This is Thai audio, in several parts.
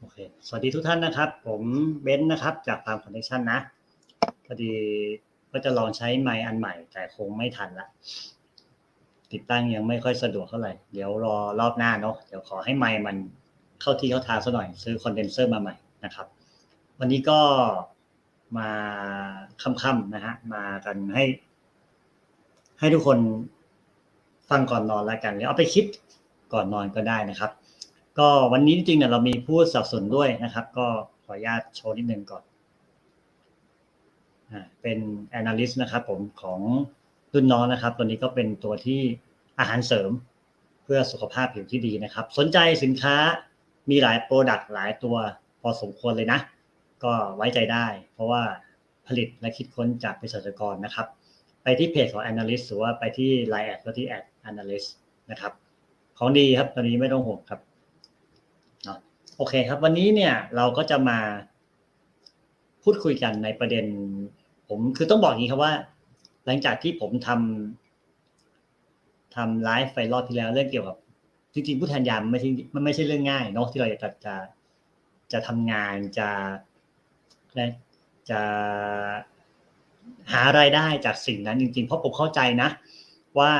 โอเค สวัสดีทุกท่านนะครับ ผมเบนซ์นะครับ จากฟาร์มคอนเนคชั่นนะ พอดีก็จะลองใช้ไมค์อันใหม่ แต่คงไม่ทันละ ติดตั้งยังไม่ค่อยสะดวกเท่าไหร่ เดี๋ยวรอรอบหน้าเนาะ เดี๋ยวขอให้ไมค์มันเข้าที่เข้าทางซะหน่อย ซื้อคอนเดนเซอร์มาใหม่นะครับ วันนี้ก็มาค่ำๆนะฮะ มากันให้ ให้ทุกคนฟังก่อนนอนแล้วกันหรือเอาไปคิดก่อนนอนก็ได้นะครับ ก็วันนี้จริงๆเนี่ยเรามีผู้สับสนุนด้วยนะครับ ก็ขออนุญาตโชว์นิดนึงก่อนอ่าเป็น analyst นะครับผมของรุ่นน้องนะครับ ตัวนี้ก็เป็นตัวที่อาหารเสริมเพื่อสุขภาพผิวที่ดีนะครับ สนใจสินค้ามีหลายโปรดักต์หลายตัวพอสมควรเลยนะ ก็ไว้ใจได้ เพราะว่าผลิตและคิดค้นจากเภสัชกรนะครับ ไปที่เพจของ analyst หรือว่าไปที่ line แอดก็ที่ ad analyst นะครับ ของดีครับตอนนี้ไม่ต้องห่วงครับ โอเคครับ วันนี้เนี่ยเราก็จะมาพูดคุยกันในประเด็น ผมคือต้องบอกอย่างนี้ครับว่า หลังจากที่ผมทำทำไลฟ์ไปรอบที่แล้วเรื่องเกี่ยวกับจริงๆผู้แทนยามไม่ใช่มันไม่ใช่เรื่องง่ายเนาะที่เราจะจะจะทำงานจะและจะหารายได้จากสิ่งนั้นจริงๆ เพราะผมเข้าใจนะ ว่า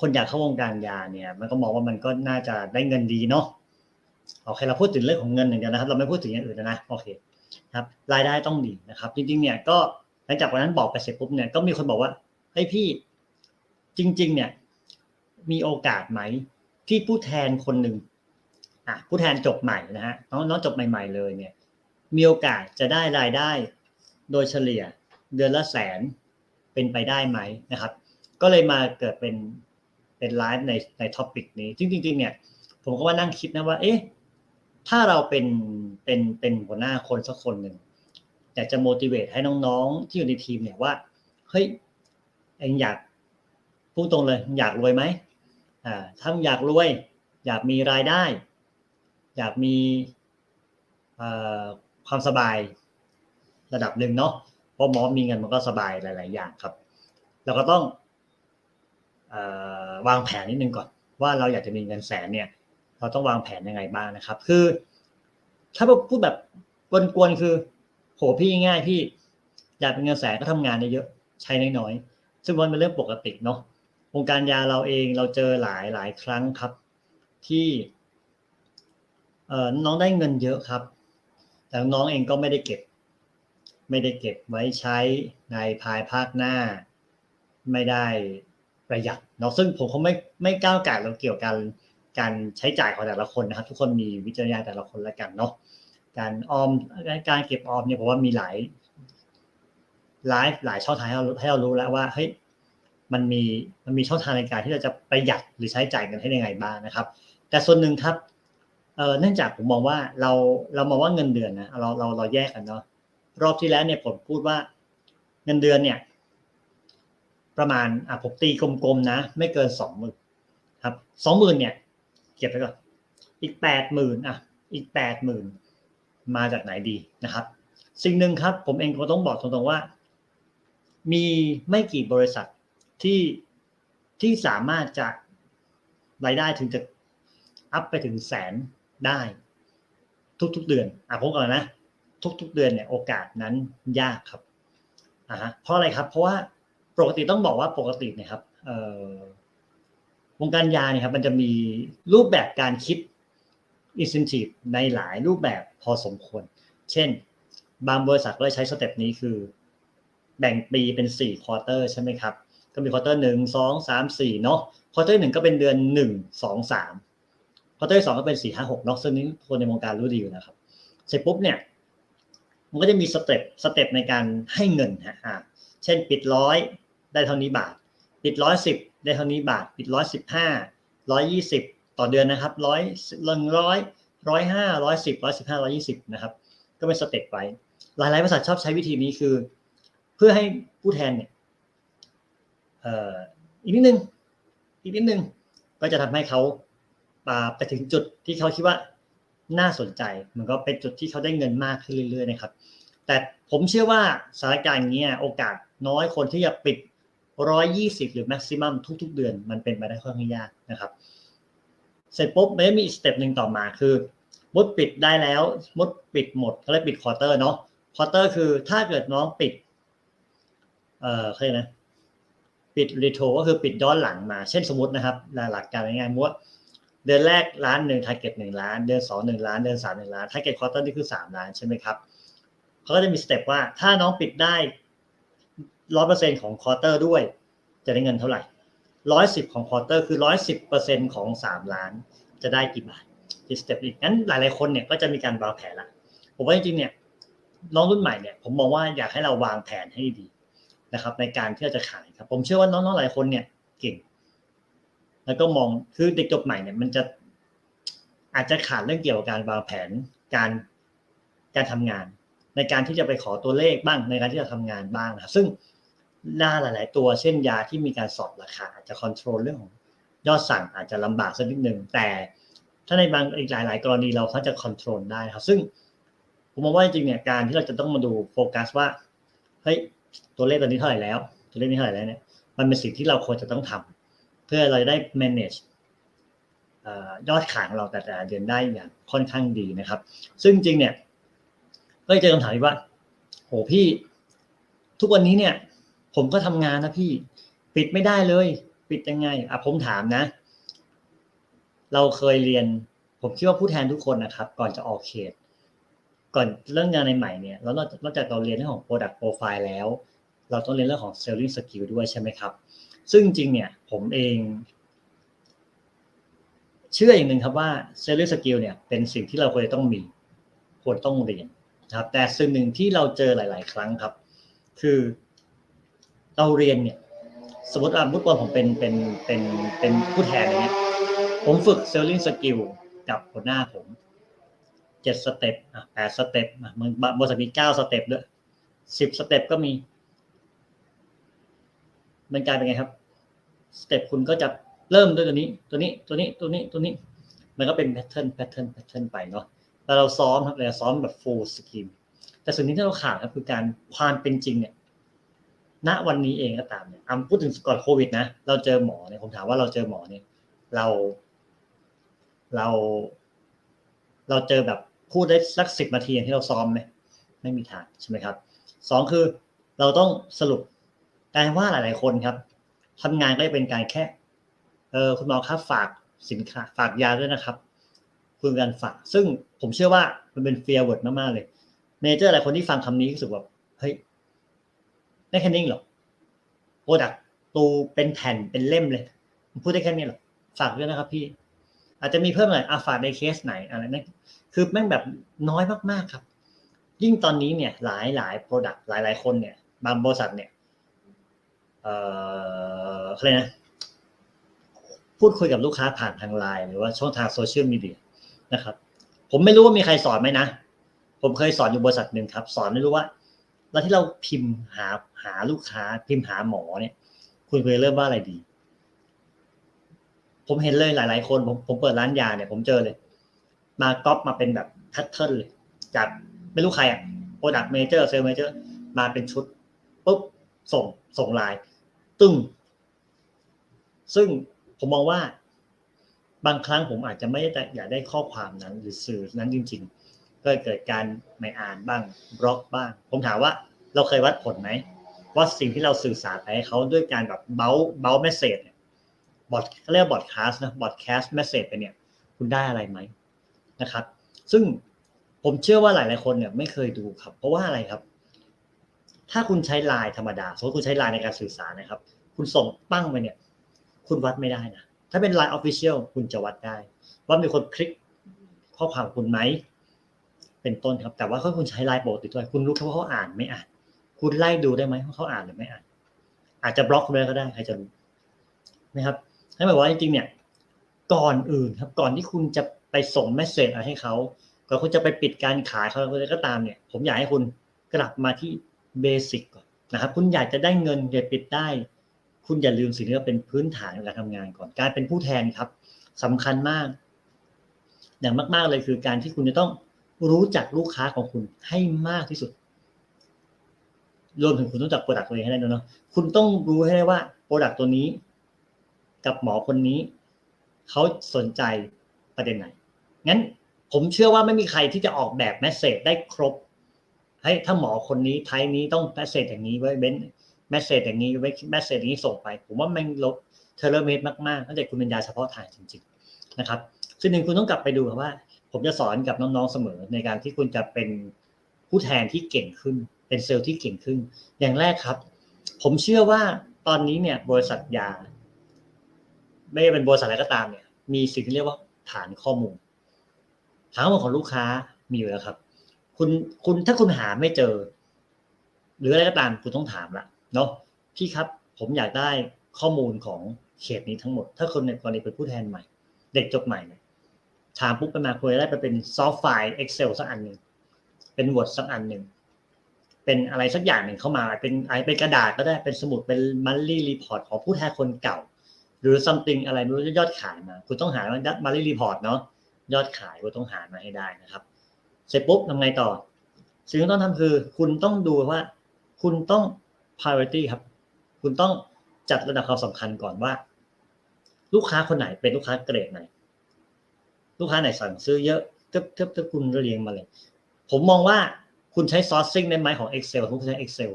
คนอยากเข้าวงการยาเนี่ย มันก็มองว่ามันก็น่าจะได้เงินดีเนาะ โอเคเราพูดถึงเรื่องของเงินอย่างเดียวนะครับ เราไม่พูดถึงอย่างอื่นนะโอเคครับ รายได้ต้องดีนะครับ จริงๆเนี่ยก็หลังจากวันนั้นบอกไปเสร็จปุ๊บเนี่ยก็มีคนบอกว่าเฮ้ยพี่จริง ๆ เนี่ย มีโอกาสไหมที่ผู้แทนคนหนึ่งอะผู้แทนจบใหม่นะฮะน้องน้องจบใหม่ ๆ เลยเนี่ย มีโอกาสจะได้รายได้โดยเฉลี่ยเดือนละแสนเป็นไปได้ไหมนะครับ ก็เลยมาเกิดเป็นเป็นไลฟ์ในในท็อปิกนี้ซึ่งจริงๆเนี่ย ผมก็ว่านั่งคิดนะว่า เอ๊ะ ถ้าเราเป็นเป็นเป็นหัวหน้าคนสักคนหนึ่งอยากจะ motivate ให้น้องๆ ที่อยู่ในทีมเนี่ยว่าเฮ้ยเองอยากพูดตรงเลยอยากรวยไหมอ่าถ้าอยากรวย อยากมีรายได้ อยากมีความสบายระดับหนึ่งเนาะเพราะหมอมีเงินมันก็สบายหลาย ๆ อย่างครับ เราก็ต้องอวางแผนนิดนึงก่อน ว่าเราอยากจะมีเงินแสนเนี่ย เราต้องวางแผนยังไงบ้างนะครับ คือ ถ้าพูดแบบกวนๆคือ โหพี่ง่ายพี่อยากเป็นเงินแสนก็ทำงานเยอะใช้น้อยๆซึ่งมันเป็นเรื่องปกติเนาะวงการยาเราเองเราเจอหลายหลายครั้งครับ ที่เออน้องได้เงินเยอะครับ แต่น้องเองก็ไม่ได้เก็บ ไม่ได้เก็บไว้ใช้ในภายภาคหน้า ไม่ได้ประหยัดเนาะซึ่งผมคงไม่ไม่ก้าวไก่เราเกี่ยวกัน การใช้จ่ายของแต่ละคนนะครับ ทุกคนมีวิจารณญาณแต่ละคนละกันเนาะการออมการเก็บออมเนี่ยผมว่ามีหลายไลฟ์หลายช่องทางให้เราให้เรารู้แล้วว่าเฮ้ยมันมีมันมีช่องทางในการที่เราจะประหยัดหรือใช้จ่ายกันให้ยังไงบ้างนะครับ แต่ส่วนหนึ่งครับเอ่อเนื่องจากผมมองว่าเราเรามองว่าเงินเดือนนะเราเราเราแยกกันเนาะรอบที่แล้วเนี่ยผมพูดว่าเงินเดือนเนี่ยประมาณอะผมตีกลมๆนะ ไม่เกินสองหมื่นครับสองหมื่นเนี่ย เก็บไปก่อน อีกแปดหมื่นอะ อีกแปดหมื่นมาจากไหนดีนะครับ สิ่งหนึ่งครับ ผมเองก็ต้องบอกตรงๆว่า มีไม่กี่บริษัทที่ที่สามารถจะรายได้ถึงจะอัพไปถึงแสนได้ทุกๆเดือนอะผมก่อนนะ ทุกๆเดือนเนี่ยโอกาสนั้นยากครับอ่าเพราะอะไรครับ เพราะว่าปกติต้องบอกว่าปกติเนี่ยครับเอ่อ วงการยาเนี่ยครับมันจะมีรูปแบบการคิด incentive ในหลายรูปแบบพอสมควร เช่น บางบริษัทก็ใช้สเต็ปนี้คือ แบ่งปีเป็นสี่ควอเตอร์ใช่ไหมครับ ก็มีควอเตอร์หนึ่งสองสามสี่เนาะควอเตอร์หนึ่งก็เป็นเดือนหนึ่งสองสามควอเตอร์สองก็เป็นสี่ห้าหกเนาะซึ่งนี้คนในวงการรู้ดีอยู่นะครับ เสร็จปุ๊บเนี่ยมันก็จะมีสเต็ปสเต็ปในการให้เงินฮะเช่นปิดร้อยได้เท่านี้บาท ปิดร้อยสิบ ได้เท่านี้บาทปิดร้อยสิบห้าร้อยยี่สิบต่อเดือนนะครับร้อยหนึ่งร้อยร้อยห้าร้อยสิบร้อยสิบห้าร้อยี่สิบนะครับ ก็เป็นสเต็ปไปหลายๆบริษัทชอบใช้วิธีนี้คือ เพื่อให้ผู้แทนเนี่ยเอ่ออีกนิดนึงอีกนิดนึงก็จะทำให้เขาไปถึงจุดที่เขาคิดว่าน่าสนใจ มันก็เป็นจุดที่เขาได้เงินมากขึ้นเรื่อยๆนะครับ แต่ผมเชื่อว่าสถานการณ์อย่างนี้โอกาสน้อยคนที่จะปิด ร้อยยี่สิบหรือแม็กซิมัมทุก ๆ เดือนมันเป็นไปได้ค่อนข้างยากนะครับ เสร็จปุ๊บมันมีอีกสเต็ปหนึ่งต่อมาคือมดปิดได้แล้วมดปิดหมดเขาเรียกปิดควอเตอร์เนาะควอเตอร์คือถ้าเกิดน้องปิด เอ่อเขาเรียนะปิดรีโทก็คือปิดย้อนหลังมา เช่นสมมตินะครับ หลักการง่ายๆว่าเดือนแรกล้านหนึ่งทาร์เก็ตหนึ่งล้าน เดือนสองหนึ่งล้าน เดือนสามหนึ่งล้านทาร์เก็ตควอเตอร์นี่คือสามล้านใช่ไหมครับเขาก็จะมีสเต็ปว่าถ้าน้องปิดได้ ร้อยเปอร์เซ็นของควอเตอร์ด้วย จะได้เงินเท่าไหร่ร้อยสิบของควอเตอร์คือร้อยสิบเปอร์เซ็นของสามล้าน จะได้กี่บาทที่สเต็ปอีกงั้นหลาย ๆ คนเนี่ยก็จะมีการวางแผนละผมว่าจริงๆเนี่ยน้องรุ่นใหม่เนี่ยผมมองว่าอยากให้เราวางแผนให้ดีนะครับ ในการที่จะขายครับ ผมเชื่อว่าน้องๆหลายคนเนี่ยเก่ง แล้วก็มองคือเด็กจบใหม่เนี่ยมันจะอาจจะขาดเรื่องเกี่ยวกับการวางแผนการการทำงาน ในการที่จะไปขอตัวเลขบ้างในการที่จะทำงานบ้างนะครับ ซึ่ง หน้าหลาย ๆ ตัวเช่นยาที่มีการสอบราคาอาจจะคอนโทรลเรื่องของยอดสั่งอาจจะลำบากสักนิดหนึ่งแต่ถ้าในบางอีกหลาย ๆ กรณีเราเขาจะคอนโทรลได้ครับ ซึ่งผมมองว่าจริงเนี่ยการที่เราจะต้องมาดูโฟกัสว่าเฮ้ยตัวเลขตัวนี้เท่าไหร่แล้ว ตัวเลขนี้เท่าไหร่แล้วเนี่ยมันเป็นสิ่งที่เราควรจะต้องทำเพื่อเราจะได้ manage ยอดขายของเราแต่ละเดือนได้อย่างค่อนข้างดีนะครับ ซึ่งจริงเนี่ยก็เจอคำถามที่ว่า โหพี่ ทุกวันนี้เนี่ย ผมก็ทำงานนะพี่ ปิดไม่ได้เลย ปิดยังไงอะผมถามนะ เราเคยเรียน ผมคิดว่าผู้แทนทุกคนนะครับ ก่อนจะออกเขต ก่อนเรื่องงานในใหม่เนี่ยแล้วนอกจากเราเรียนเรื่องของ product profile แล้ว เราต้องเรียนเรื่องของ selling skill ด้วยใช่ไหมครับ ซึ่งจริงเนี่ย ผมเอง เชื่ออย่างหนึ่งครับว่า selling skill เนี่ยเป็นสิ่งที่เราควรจะต้องมี ควรต้องเรียนนะครับ แต่สิ่งหนึ่งที่เราเจอหลาย ๆ ครั้งครับ คือ เราเรียนเนี่ยสมมติว่ามุดบอลผมเป็นเป็นเป็นเป็นผู้แทนอย่างเงี้ยผมฝึก selling skill กับหัวหน้าผมเจ็ดสเต็ปอะแปดสเต็ปอะมันบริษัทมีเก้าสเต็ปด้วยสิบสเต็ปก็มี มันกลายเป็นไงครับสเต็ปคุณก็จะเริ่มด้วยตัวนี้ ตัวนี้ตัวนี้ตัวนี้ตัวนี้ มันก็เป็นแพทเทิร์นแพทเทิร์นแพทเทิร์นไปเนาะแต่เราซ้อมครับเราซ้อมแบบ full scheme แต่สิ่งที่เราขาดครับคือการความเป็นจริงเนี่ย ณวันนี้เองก็ตามเนี่ยอพูดถึงก่อนโควิดนะเราเจอหมอเนี่ยผมถามว่าเราเจอหมอเนี่ย เรา เรา เราเจอแบบพูดได้สักสิบนาทีอย่างที่เราซ้อมไหมไม่มีทางใช่ไหมครับสองคือเราต้องสรุปกลายว่าหลาย ๆ คนครับทำงานก็จะเป็นการแค่เออคุณหมอครับฝากสินค้าฝากยาด้วยนะครับคุณการฝาก ซึ่งผมเชื่อว่ามันเป็นเฟียร์เวิร์ดมาก ๆ เลยเมเจอร์หลายคนที่ฟังคำนี้รู้สึกแบบเฮ้ย ได้แค่นี้หรอโปรดักตูเป็นแผ่นเป็นเล่มเลยพูดได้แค่นี้หรอฝากด้วยนะครับพี่ อาจจะมีเพิ่มหน่อยอาฝากในเคสไหนอะไรนั่นคือแม่งแบบน้อยมากๆครับ ยิ่งตอนนี้เนี่ย หลายหลายโปรดักหลายหลายคนเนี่ย บางบริษัทเนี่ย เอ่ออะไรนะพูดคุยกับลูกค้าผ่านทางไลน์หรือว่าช่องทางโซเชียลมีเดียนะครับ ผมไม่รู้ว่ามีใครสอนไหมนะ ผมเคยสอนอยู่บริษัทหนึ่งครับ สอนไม่รู้ว่า แล้วที่เราพิมพ์หาหาลูกค้า พิมพ์หาหมอเนี่ย คุณควรเริ่มว่าอะไรดี ผมเห็นเลยหลาย ๆ คน ผมผมเปิดร้านยาเนี่ยผมเจอเลย มาก๊อปมาเป็นแบบแพทเทิร์นเลย จากไม่รู้ใครอะโปรดักต์เมเจอร์เซลเมเจอร์มาเป็นชุดปุ๊บส่งส่งไลน์ตึ้งซึ่งผมมองว่าบางครั้งผมอาจจะไม่ได้อยากได้ข้อความนั้นหรือสื่อนั้นจริง ๆ ก็เกิดการไม่อ่านบ้างบล็อกบ้าง ผมถามว่าเราเคยวัดผลไหมว่าสิ่งที่เราสื่อสารไปให้เขาด้วยการแบบเบลเบลเมสเซจเนี่ยบอทเขาเรียกบอทแคสต์นะบอทแคสต์เมสเซจไปเนี่ย คุณได้อะไรไหมนะครับ ซึ่งผมเชื่อว่าหลายๆคนเนี่ยไม่เคยดูครับ เพราะว่าอะไรครับ ถ้าคุณใช้ไลน์ธรรมดาสมมติคุณใช้ไลน์ในการสื่อสารนะครับ คุณส่งปั้งไปเนี่ย คุณวัดไม่ได้นะถ้าเป็นไลน์ออฟฟิเชียลคุณจะวัดได้ ว่ามีคนคลิกข้อความคุณไหม เป็นต้นครับ แต่ว่าถ้าคุณใช้ไลน์ปกติด้วยคุณรู้แค่ว่าเขาอ่านไม่อ่าน คุณไล่ดูได้ไหมว่าเขาอ่านหรือไม่อ่าน อาจจะบล็อกคุณไปก็ได้ใครจะรู้นะครับให้หมายว่าจริงๆเนี่ยก่อนอื่นครับก่อนที่คุณจะไปส่งเมสเซจอะไรให้เขาก่อนคุณจะไปปิดการขายเขาอะไรก็ตามเนี่ย ผมอยากให้คุณกลับมาที่เบสิกก่อนนะครับ คุณอยากจะได้เงินอย่าปิดได้ คุณอย่าลืมสิ่งที่เป็นพื้นฐานในการทำงานก่อนการเป็นผู้แทนครับสำคัญมาก อย่างมาก ๆเลยคือการที่คุณจะต้อง รู้จักลูกค้าของคุณให้มากที่สุด รวมถึงคุณต้องจักโปรดักต์ตัวเองให้ได้ด้วยเนาะคุณต้องรู้ให้ได้ว่าโปรดักต์ตัวนี้ กับหมอคนนี้ เขาสนใจประเด็นไหน งั้นผมเชื่อว่าไม่มีใครที่จะออกแบบแมสเซจได้ครบให้ถ้าหมอคนนี้ไทป์นี้ต้องแมสเซจอย่างนี้ไว้เบ้นแมสเซจอย่างนี้ไว้แมสเซจอย่างนี้ส่งไป ผมว่ามันลดเทเลเมดมากๆถ้าเกิดคุณเป็นยาเฉพาะทางจริง ๆ นะครับ ซึ่งหนึ่งคุณต้องกลับไปดูครับว่า ผมจะสอนกับน้องๆเสมอในการที่คุณจะเป็นผู้แทนที่เก่งขึ้น เป็นเซลล์ที่เก่งขึ้น อย่างแรกครับ ผมเชื่อว่าตอนนี้เนี่ยบริษัทยา ไม่ว่าเป็นบริษัทอะไรก็ตามเนี่ย มีสิ่งที่เรียกว่าฐานข้อมูลฐานข้อมูลของลูกค้ามีอยู่แล้วครับ คุณคุณถ้าคุณหาไม่เจอ หรืออะไรก็ตามคุณต้องถามละเนาะพี่ครับ ผมอยากได้ข้อมูลของเขตนี้ทั้งหมด ถ้าคนในกรณีเป็นผู้แทนใหม่ เด็กจบใหม่เนี่ย ถามปุ๊บไปมาคุยได้ไปเป็นซอฟต์ไฟล์ Excel สักอันหนึ่งเป็น Word สักอันหนึ่งเป็นอะไรสักอย่างหนึ่งเข้ามาเป็นไอเป็นกระดาษก็ได้เป็นสมุดเป็นมันลี่รีพอร์ตของผู้แทนคนเก่า หรือ something อะไรไม่รู้ยอดขายมา คุณต้องหามาลี่รีพอร์ตเนาะยอดขายคุณต้องหามาให้ได้นะครับ เสร็จปุ๊บทำไงต่อ สิ่งที่ต้องทำคือ คุณต้องดูว่า คุณต้อง priority ครับ คุณต้องจัดระดับความสำคัญก่อนว่า ลูกค้าคนไหนเป็นลูกค้าเกรดไหน ลูกค้าไหนสั่งซื้อเยอะเทิบเทิบทิบคุณเรียงมาเลย ผมมองว่าคุณใช้ sourcing ได้ไหมของ Excel คุณใช้ Excel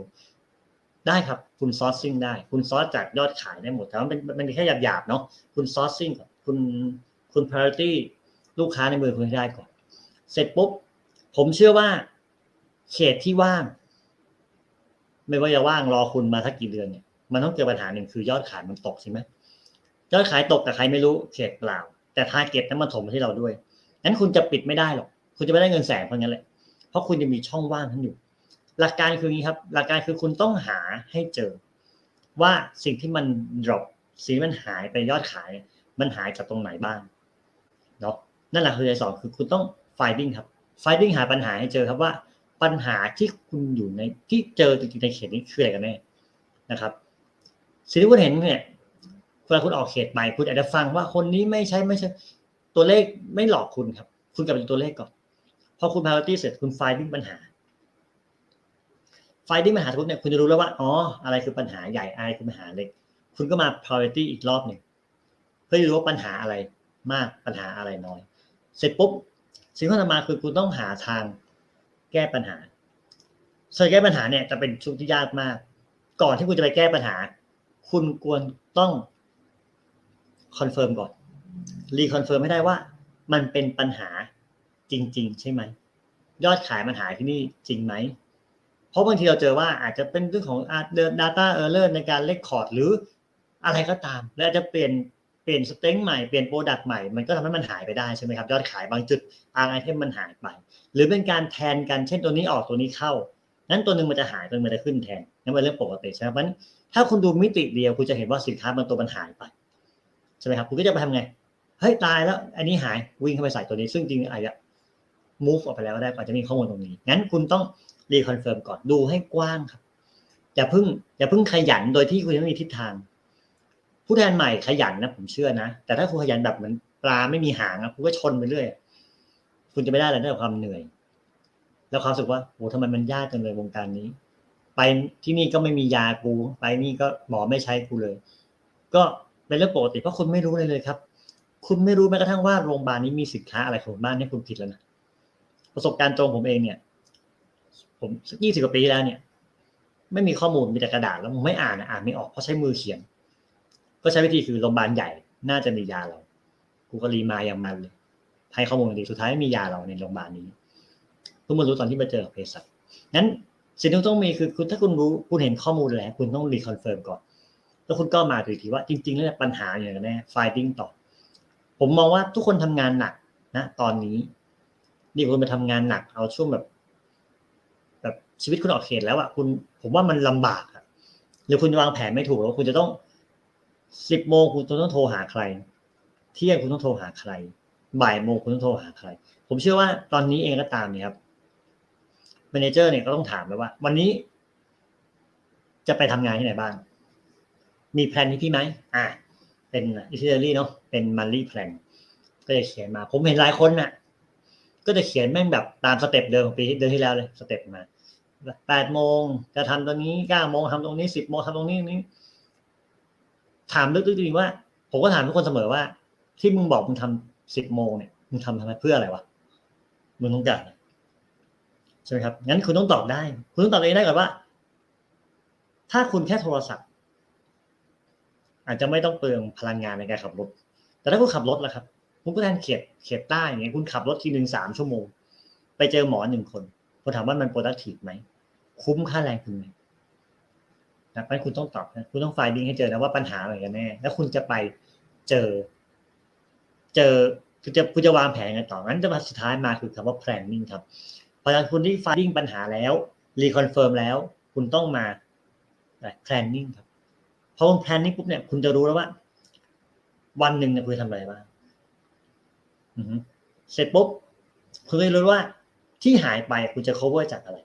ได้ครับ คุณ sourcing ได้ คุณซอสจากยอดขายได้หมดแต่ว่าเป็นเป็นแค่หยาบๆเนาะคุณ sourcing ก่อนคุณคุณ priority ลูกค้าในมือคุณได้ก่อน เสร็จปุ๊บ ผมเชื่อว่า เขตที่ว่าง ไม่ว่าจะว่างรอคุณมาสักกี่เดือนเนี่ยมันต้องเกิดปัญหาหนึ่งคือยอดขายมันตกใช่ไหมยอดขายตกแต่ใครไม่รู้เขตเปล่า แต่ทาร์เก็ตนั้นมันถมมาที่เราด้วยงั้นคุณจะปิดไม่ได้หรอก คุณจะไม่ได้เงินแสนเพราะงั้นแหละ เพราะคุณจะมีช่องว่างทั้งอยู่ หลักการคืออย่างนี้ครับ หลักการคือคุณต้องหาให้เจอ ว่าสิ่งที่มัน drop สิ่งที่มันหายไปยอดขาย มันหายจากตรงไหนบ้างเนาะนั่นแหละคือในสองคือคุณต้อง finding ครับ finding หาปัญหาให้เจอครับว่าปัญหาที่คุณอยู่ในที่เจอจริงๆในเขตนี้คืออะไรกันแน่นะครับสิ่งที่คุณเห็นเนี่ย วลาคุณออกเขตใหม่คุณอาจจะฟังว่าคนนี้ไม่ใช่ไม่ใช่ ตัวเลขไม่หลอกคุณครับ คุณกลับไปดูตัวเลขก่อนพอคุณ priority เสร็จคุณ finding ปัญหา finding ปัญหาทุกเนี่ยคุณจะรู้แล้วว่าอ๋ออะไรคือปัญหาใหญ่อะไรคือปัญหาเล็ก คุณก็มา priority อีกรอบหนึ่งเพื่อรู้ว่าปัญหาอะไรมากปัญหาอะไรน้อย เสร็จปุ๊บสิ่งที่ต่อมาคือคุณต้องหาทางแก้ปัญหาส่วนแก้ปัญหาเนี่ยจะเป็นช่วงที่ยากมาก ก่อนที่คุณจะไปแก้ปัญหา คุณควรต้อง คอนเฟิร์มก่อนรีคอนเฟิร์มให้ได้ว่า มันเป็นปัญหาจริง ๆ ใช่ไหมยอดขายมันหายที่นี่จริงไหม เพราะบางทีเราเจอว่าอาจจะเป็นเรื่องของเดิน data error ในการเลคคอร์ดหรืออะไรก็ตาม และอาจจะเปลี่ยนเปลี่ยนสเต็งใหม่เปลี่ยนโปรดักต์ใหม่มันก็ทำให้มันหายไปได้ใช่ไหมครับ ยอดขายบางจุดบางไอเทมมันหายไป หรือเป็นการแทนกันเช่นตัวนี้ออกตัวนี้เข้านั้นตัวหนึ่งมันจะหายตัวนึงมันจะขึ้นแทนนั่นเป็นเรื่องปกติใช่ไหมเพราะฉะนั้นถ้าคุณดูมิติเดียวคุณจะเห็นว่าสินค้าบางตัวมันหายไป ใช่ไหมครับคุณก็จะไปทำไงเฮ้ยตายแล้ว อันนี้หายวิ่งเข้าไปใส่ตัวนี้ ซึ่งจริงอาจจะ move ออกไปแล้วก็ได้อาจจะมีข้อมูลตรงนี้ งั้นคุณต้องรีคอนเฟิร์มก่อนดูให้กว้างครับอย่าเพิ่งอย่าเพิ่งขยันโดยที่คุณยังไม่มีทิศทาง ผู้แทนใหม่ขยันนะผมเชื่อนะ แต่ถ้าคุณขยันแบบเหมือนปลาไม่มีหางอะคุณก็ชนไปเรื่อยคุณจะไม่ได้อะไรนอกจากความเหนื่อย แล้วความรู้สึกว่าโอ้ทำไมมันยากจังเลยวงการนี้ ไปที่นี่ก็ไม่มียากู ไปนี่ก็หมอไม่ใช้กูเลย ก็ เป็นเรื่องปกติเพราะคุณไม่รู้เลยเลยครับ คุณไม่รู้แม้กระทั่งว่าโรงพยาบาลนี้มีสินค้าอะไรของบ้านนี่คุณผิดแล้วนะประสบการณ์ตรงผมเองเนี่ย ผมยี่สิบกว่าปีแล้วเนี่ย ไม่มีข้อมูลมีแต่กระดาษแล้วผมไม่อ่านอ่านไม่ออกเพราะใช้มือเขียน ก็ใช้วิธีคือโรงพยาบาลใหญ่น่าจะมียาเรากูก็รีมาอย่างมันเลยให้ข้อมูลดีสุดท้ายม่มียาเราในโรงพยาบาลนี้เพิ่งมารู้ตอนที่มาเจอเภสัชนั้นสิ่งที่ต้องมีคือคุณถ้าคุณรู้คุณเห็นข้อมูลแล้ว คุณต้องรีคอนเฟิร์มก่อน แล้วคุณก็มาดูทีว่าจริง ๆ แล้วปัญหาอย่างไรแน่ไฟดิ้งต่อ ผมมองว่าทุกคนทำงานหนักนะตอนนี้ นี่คุณไปทำงานหนักเอาช่วงแบบ แบบชีวิตคุณออกเขตแล้วอะคุณผมว่ามันลำบากอะหรือคุณวางแผนไม่ถูกแล้วคุณจะต้องสิบโมงคุณต้องโทรหาใคร เที่ยงคุณต้องโทรหาใคร บ่ายโมงคุณต้องโทรหาใคร ผมเชื่อว่าตอนนี้เองก็ตามเนี่ยครับแมเนเจอร์เนี่ยก็ต้องถามไปว่า วันนี้ จะไปทำงานที่ไหนบ้าง มีแพลนที่พี่ไหมอ่าเป็นอิตาลีเนาะเป็นมันลี่แพลนก็จะเขียนมา ผมเห็นหลายคนน่ะ ก็จะเขียนแม่งแบบตามสเต็ปเดิมของปีเดือนที่แล้วเลยสเต็ปมาแปดโมงจะทำตรงนี้เก้าโมงทำตรงนี้สิบโมงทำตรงนี้นี้ ถามลึกๆจริงๆว่า ผมก็ถามทุกคนเสมอว่า ที่มึงบอกมึงทำสิบโมงเนี่ยมึงทำทำไมเพื่ออะไรวะมึงต้องการใช่ไหมครับงั้นคุณต้องตอบได้ คุณต้องตอบเองได้ก่อนว่า ถ้าคุณแค่โทรศัพท์ อาจจะไม่ต้องเปลืองพลังงานในการขับรถ แต่ถ้าคุณขับรถล่ะครับคุณก็แทนเขตเขตใต้อย่างเงี้ยคุณขับรถทีหนึ่งสามชั่วโมง ไปเจอหมอหนึ่งคนผมถามว่ามัน productive ไหมคุ้มค่าแรงคุณไหมนะเพราะคุณต้องตอบนะคุณต้องไฟดิ้งให้เจอนะว่าปัญหาอะไรกันแน่ แล้วคุณจะไปเจอ เจอคุณจะคุณจะวางแผนกันต่องั้นจะมาสุดท้ายมาคือคำว่า planning ครับพอคุณที่ไฟดิงปัญหาแล้วรีคอนเฟิร์มแล้ว คุณต้องมา planning ครับ อคุณ planning ปุ๊บเนี่ยคุณจะรู้แล้วว่า วันหนึ่งเนี่ยคุณทำอะไรบ้างเสร็จปุ๊บคุณจะรู้ว่าที่หายไปคุณจะ cover จากอะไร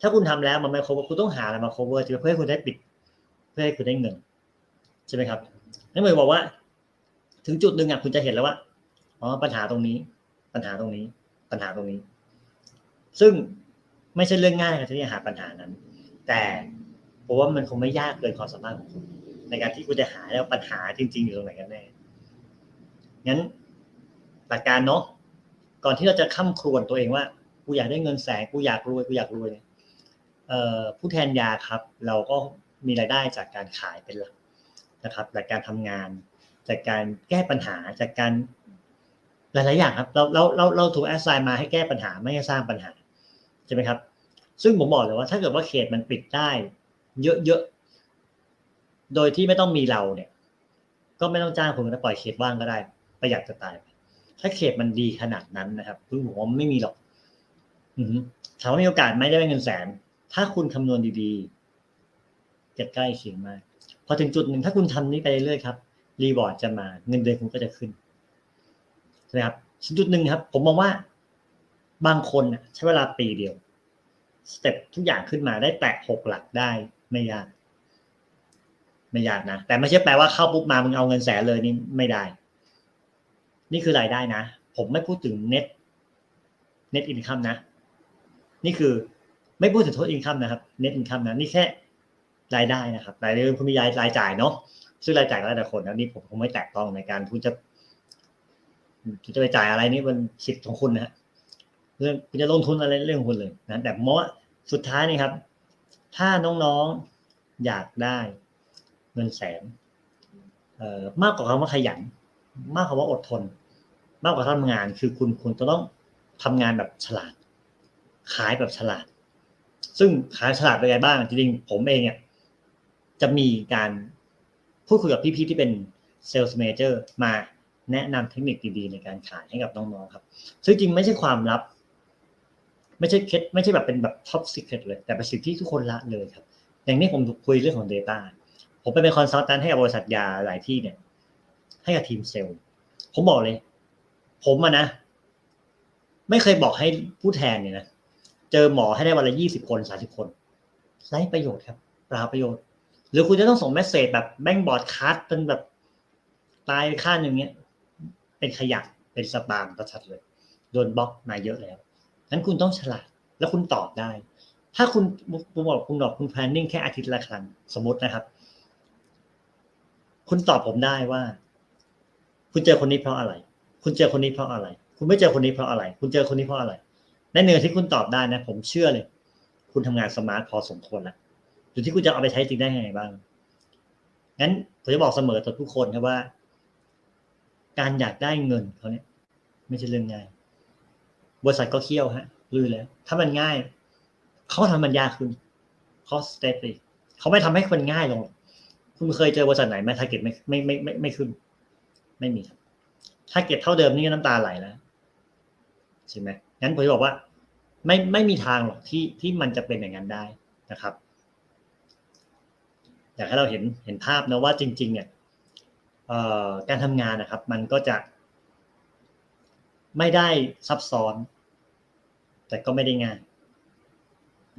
ถ้าคุณทำแล้วมันไม่ cover คุณต้องหาอะไรมา cover เพื่อให้คุณได้ปิด เพื่อให้คุณได้เงิน ใช่ไหมครับนั่นหมายบอกว่า ถึงจุดหนึ่งอะคุณจะเห็นแล้วว่าอ๋อปัญหาตรงนี้ ปัญหาตรงนี้ ปัญหาตรงนี้ ซึ่งไม่ใช่เรื่องง่ายครับที่จะหาปัญหานั้น แต่ผมว่ามันคงไม่ยากเกินความสามารถของคุณ ในการที่คุณจะหาแล้วปัญหาจริง ๆ อยู่ตรงไหนกันแน่ งั้นหลักการเนาะ ก่อนที่เราจะข้ามครวนตัวเองว่า กูอยากได้เงินแสน กูอยากรวย กูอยากรวยเนี่ยผู้แทนยาครับ เราก็มีรายได้จากการขายเป็นหลักนะครับ จากการทำงาน จากการแก้ปัญหา จากการหลายๆอย่างครับ เราเราเราเราถูกแอสไซน์มาให้แก้ปัญหาไม่ให้สร้างปัญหาใช่ไหมครับ ซึ่งผมบอกเลยว่าถ้าเกิดว่าเขตมันปิดได้ เยอะๆ โดยที่ไม่ต้องมีเราเนี่ย ก็ไม่ต้องจ้างคนมาปล่อยเขตว่างก็ได้ ประหยัดจะตายถ้าเขตมันดีขนาดนั้นนะครับคือผมว่าไม่มีหรอกถามว่ามีโอกาสไหมได้เงินแสน ถ้าคุณคำนวณดีๆจะใกล้เคียงมากพอถึงจุดหนึ่งถ้าคุณทำนี้ไปเรื่อยๆครับรีวอร์ดจะมาเงินเดือนคุณก็จะขึ้นใช่ไหมครับจุดหนึ่งครับ ผมมองว่าบางคนใช้เวลาปีเดียวสเต็ปทุกอย่างขึ้นมาได้แตะหกหลักได้ไม่ยาก ไม่ยากนะ แต่ไม่ใช่แปลว่าเข้าปุ๊บมามึงเอาเงินแสนเลยนี่ไม่ได้ นี่คือรายได้นะ ผมไม่พูดถึงเน็ตเน็ตอินคัมนะ นี่คือไม่พูดถึงโทษอินคัมนะครับเน็ตอินคัมนะนี่แค่รายได้นะครับรายได้คุณมีรายรายจ่ายเนาะซึ่งรายจ่ายก็แล้วแต่คนนะนี่ผมคงไม่แตะต้องในการคุณจะคุณจะไปจ่ายอะไรนี่มันสิทธิ์ของคุณนะฮะเรื่องคุณจะลงทุนอะไรเรื่องของคุณเลยนะแต่มอสุดท้ายนี่ครับ ถ้าน้องๆอยากได้ เงินแสนเอ่อมากกว่าคำว่าขยัน มากกว่าว่าอดทน มากกว่าทำงาน คือคุณคุณจะต้องทำงานแบบฉลาด ขายแบบฉลาด ซึ่งขายฉลาดเป็นไงบ้าง จริงๆผมเองเนี่ยจะมีการพูดคุยกับพี่ๆที่เป็นเซลส์เมเจอร์มาแนะนำเทคนิคดีๆในการขายให้กับน้องๆครับ ซึ่งจริงไม่ใช่ความลับ ไม่ใช่เคล็ดไม่ใช่แบบเป็นแบบท็อปสิเคเลย แต่เป็นสิ่งที่ทุกคนละเลยครับ อย่างนี้ผมคุยเรื่องของ Data ผมไปเป็นคอนซัลแทนให้กับบริษัทยาหลายที่เนี่ย ให้กับทีมเซลล์ผมบอกเลย ผมอะนะ ไม่เคยบอกให้ผู้แทนเนี่ยนะเจอหมอให้ได้วันละยี่สิบคนสาสิบคนไร้ประโยชน์ครับเปล่าประโยชน์ หรือคุณจะต้องส่งเมสเซจแบบแบงบอร์ดคัสเป็นแบบตายค่าหนึ่งเนี้ย เป็นขยะเป็นสปามประชัดเลยโดนบล็อกมาเยอะแล้วนั้นคุณต้องฉลาดแล้วคุณตอบได้ ถ้าคุณคุณบอกคุณบอกคุณ planning แค่อาทิตย์ละครั้งสมมตินะครับ คุณตอบผมได้ว่า คุณเจอคนนี้เพราะอะไร คุณเจอคนนี้เพราะอะไร คุณไม่เจอคนนี้เพราะอะไร คุณเจอคนนี้เพราะอะไรในเนื้อที่คุณตอบได้นะ ผมเชื่อเลย คุณทำงานสมาร์ทพอสมควรแล้วอยู่ที่คุณจะเอาไปใช้จริงได้ยังไงบ้างงั้นผมจะบอกเสมอต่อทุกคนครับว่า การอยากได้เงินเขาเนี่ย ไม่ใช่เรื่องง่ายบริษัทก็เคี่ยวฮะลือแล้ว ถ้ามันง่าย เขาทำมันยากขึ้นคอสเตปเลยเขาไม่ทำให้คนง่ายลง คุณเคยเจอบริษัทไหนไหมถ้าเก็บไม่ไม่ไม่ไม่ไม่ขึ้น ไม่มีครับถ้าเก็บเท่าเดิมนี่ก็น้ำตาไหลแล้วใช่ไหมงั้นผมจะบอกว่า ไม่ไม่มีทางหรอกที่ที่มันจะเป็นอย่างนั้นได้นะครับอยากให้เราเห็นเห็นภาพนะว่าจริง ๆ เนี่ยการทำงานนะครับ มันก็จะ ไม่ได้ซับซ้อน แต่ก็ไม่ได้ง่าย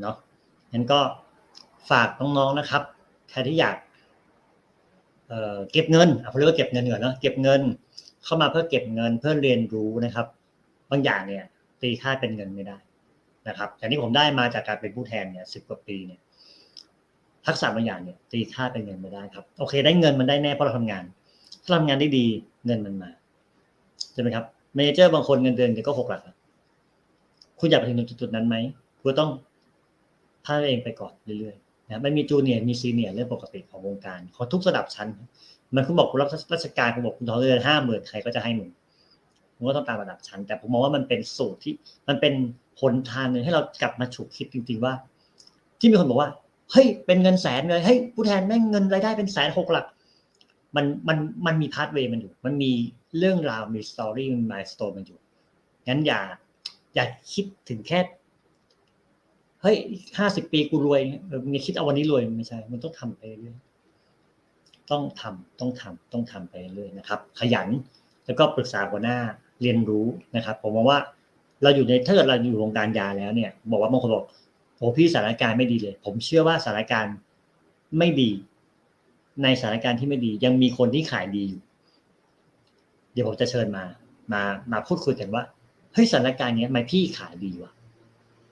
เนาะงั้นก็ฝากน้องๆนะครับใครที่อยาก เก็บเงินเอาเรียกว่าเก็บเงินเหนือเนาะเก็บเงินเข้ามาเพื่อเก็บเงินเพื่อเรียนรู้นะครับ บางอย่างเนี่ยตีค่าเป็นเงินไม่ได้นะครับแต่ที่ผมได้มาจากการเป็นผู้แทนเนี่ยสิบกว่าปีเนี่ยทักษะบางอย่างเนี่ยตีค่าเป็นเงินไม่ได้ครับโอเค ได้เงินมันได้แน่เพราะเราทำงาน ถ้าทำงานได้ดีเงินมันมาใช่ไหมครับเมเจอร์บางคนเงินเดือนก็หกหลักคุณอยากไปถึงจุดนั้นไหมคุณต้องพาตัวเองไปก่อนเรื่อยๆ นะมันมีจูเนียร์มีซีเนียร์เรื่องปกติของวงการของทุกระดับชั้น มันคุณบอกคุณรับราชการคุณบอกคุณทองเดือนห้าหมื่นใครก็จะให้มึงมึงก็ต้องตามระดับชั้น แต่ผมมองว่ามันเป็นสูตรที่มันเป็นหนทางหนึ่งให้เรากลับมาฉุกคิดจริงๆว่า ที่มีคนบอกว่าเฮ้ยเป็นเงินแสนเลยเฮ้ยผู้แทนแม่งเงินรายได้เป็นแสนหกหลัก มันมันมันมีพาร์ทเวย์มันอยู่ มันมีเรื่องราวมีสตอรี่มีมายสโตนมันอยู่งั้นอย่าอย่าคิดถึงแค่ เฮ้ยห้าสิบปีกูรวยมีคิดเอาวันนี้รวยไม่ใช่ มันต้องทำไปเรื่อยต้องทำต้องทำต้องทำไปเรื่อยนะครับ ขยันแล้วก็ปรึกษาหัวหน้าเรียนรู้นะครับ ผมมองว่าเราอยู่ในถ้าเกิดเราอยู่วงการยาแล้วเนี่ย บอกว่าบางคนบอกโอ้พี่สถานการณ์ไม่ดีเลย ผมเชื่อว่าสถานการณ์ไม่ดี ในสถานการณ์ที่ไม่ดี ยังมีคนที่ขายดีอยู่เดี๋ยวผมจะเชิญมา มามาพูดคุยกันว่าเฮ้ยสถานการณ์เนี้ยทำไมพี่ขายดีวะ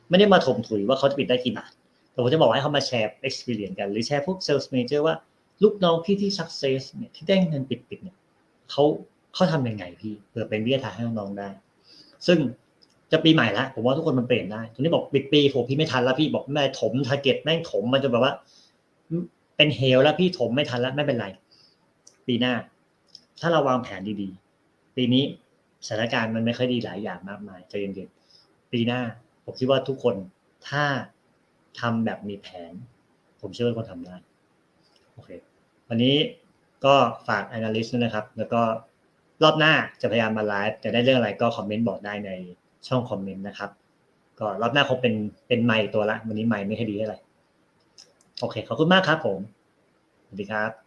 ไม่ได้มาถมถุยว่าเขาจะปิดได้กี่บาท แต่ผมจะบอกให้เขามาแชร์ experience กันหรือแชร์พวก sales manager ว่าลูกน้องพี่ที่ success เนี่ยที่ได้เงินปิดๆเนี่ยเขาเขาทำยังไงพี่เพื่อเป็นวิทยาทานให้น้องได้ ซึ่งจะปีใหม่ละผมว่าทุกคนมันเปลี่ยนได้ตรงนี้บอกปิดปีผมพี่ไม่ทันแล้วพี่บอกแม่ถมทาร์เก็ตแม่งถมมันจะแบบว่า เป็นเฮลแล้วพี่ถมไม่ทันแล้วไม่เป็นไร ปีหน้า ถ้าเราวางแผนดีๆ ปีนี้สถานการณ์มันไม่ค่อยดีหลายอย่างมากมายใจเย็นๆปีหน้า ผมคิดว่าทุกคนถ้าทำแบบมีแผน ผมเชื่อว่าคนทำได้โอเควันนี้ก็ฝาก analyst นะครับ แล้วก็รอบหน้าจะพยายามมาไลฟ์จะได้เรื่องอะไรก็คอมเมนต์บอกได้ในช่องคอมเมนต์นะครับ ก็รอบหน้าคงเป็นเป็นไมค์ตัวละ วันนี้ไมค์ไม่ค่อยดีเท่าไหร่โอเค ขอบคุณมากครับผม สวัสดีครับ